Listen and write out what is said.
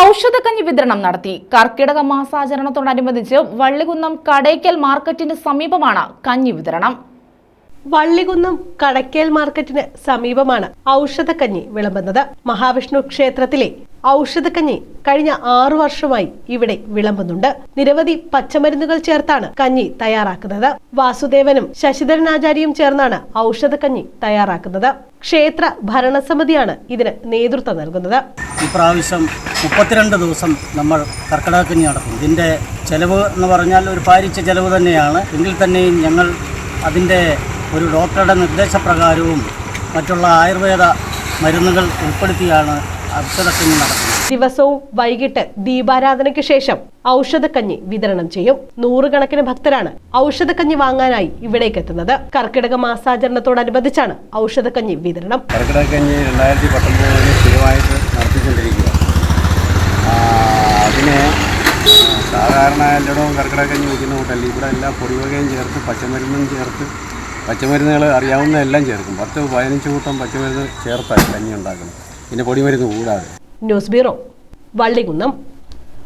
ഔഷധക്കഞ്ഞി വിതരണം നടത്തി. കർക്കിടക മാസാചരണത്തോടനുബന്ധിച്ച് വള്ളികുന്നം കടയ്ക്കൽ മാർക്കറ്റിന് സമീപമാണ് കഞ്ഞി വിതരണം. വള്ളികുന്നം കടക്കേൽ മാർക്കറ്റിന് സമീപമാണ് ഔഷധക്കഞ്ഞി വിളമ്പുന്നത്. മഹാവിഷ്ണു ക്ഷേത്രത്തിലെ ഔഷധക്കഞ്ഞി കഴിഞ്ഞ ആറു വർഷമായി ഇവിടെ വിളമ്പുന്നുണ്ട്. നിരവധി പച്ചമരുന്നുകൾ ചേർത്താണ് കഞ്ഞി തയ്യാറാക്കുന്നത്. വാസുദേവനും ശശിധരൻ ആചാര്യയും ചേർന്നാണ് ഔഷധക്കഞ്ഞി തയ്യാറാക്കുന്നത്. ക്ഷേത്ര ഭരണസമിതിയാണ് ഇതിന് നേതൃത്വം നൽകുന്നത്. ഇപ്രാവശ്യം മുപ്പത്തിരണ്ട് ദിവസം നമ്മൾ കർക്കിടകക്കഞ്ഞി നടക്കും ഇതിന്റെ ചെലവ് എന്ന് പറഞ്ഞാൽ ഒരു പാരിച്ച ചെലവ് തന്നെയാണ്. എങ്കിൽ തന്നെയും ഞങ്ങൾ അതിന്റെ ഒരു ഡോക്ടറുടെ നിർദ്ദേശപ്രകാരവും മറ്റുള്ള ആയുർവേദ മരുന്നുകൾ ഉൾപ്പെടുത്തിയാണ് ഔഷധക്കഞ്ഞി നടത്തുന്നത് ദിവസവും വൈകിട്ട് ദീപാരാധനയ്ക്ക് ശേഷം ഔഷധക്കഞ്ഞി വിതരണം ചെയ്യും. നൂറുകണക്കിന് ഭക്തരാണ് ഔഷധക്കഞ്ഞി വാങ്ങാനായി ഇവിടേക്ക് എത്തുന്നത്. കർക്കിടക മാസാചരണത്തോടനുബന്ധിച്ചാണ് ഔഷധക്കഞ്ഞി വിതരണം. കർക്കിടകഞ്ഞി രണ്ടായിരത്തി പത്തൊമ്പതിന് സ്ഥിരമായിട്ട് നടത്തിക്കൊണ്ടിരിക്കുക അതിന് സാധാരണ എല്ലായിടവും കർക്കിടകഞ്ഞി വയ്ക്കുന്ന കൂട്ടല്ല. ഇവിടെ എല്ലാ പൊടിവകയും ചേർത്ത് പച്ചമരുന്നും ചേർത്ത് പച്ചമരുന്നുകൾ അറിയാവുന്ന എല്ലാം ചേർക്കും. പത്ത് പതിനഞ്ച് കൂട്ടം പച്ചമരുന്ന് ചേർത്താണ് കഞ്ഞി ഉണ്ടാക്കുന്നത്. പിന്നെ പൊടിമരുന്ന് കൂടാതെ. News bureau Vallikunnam.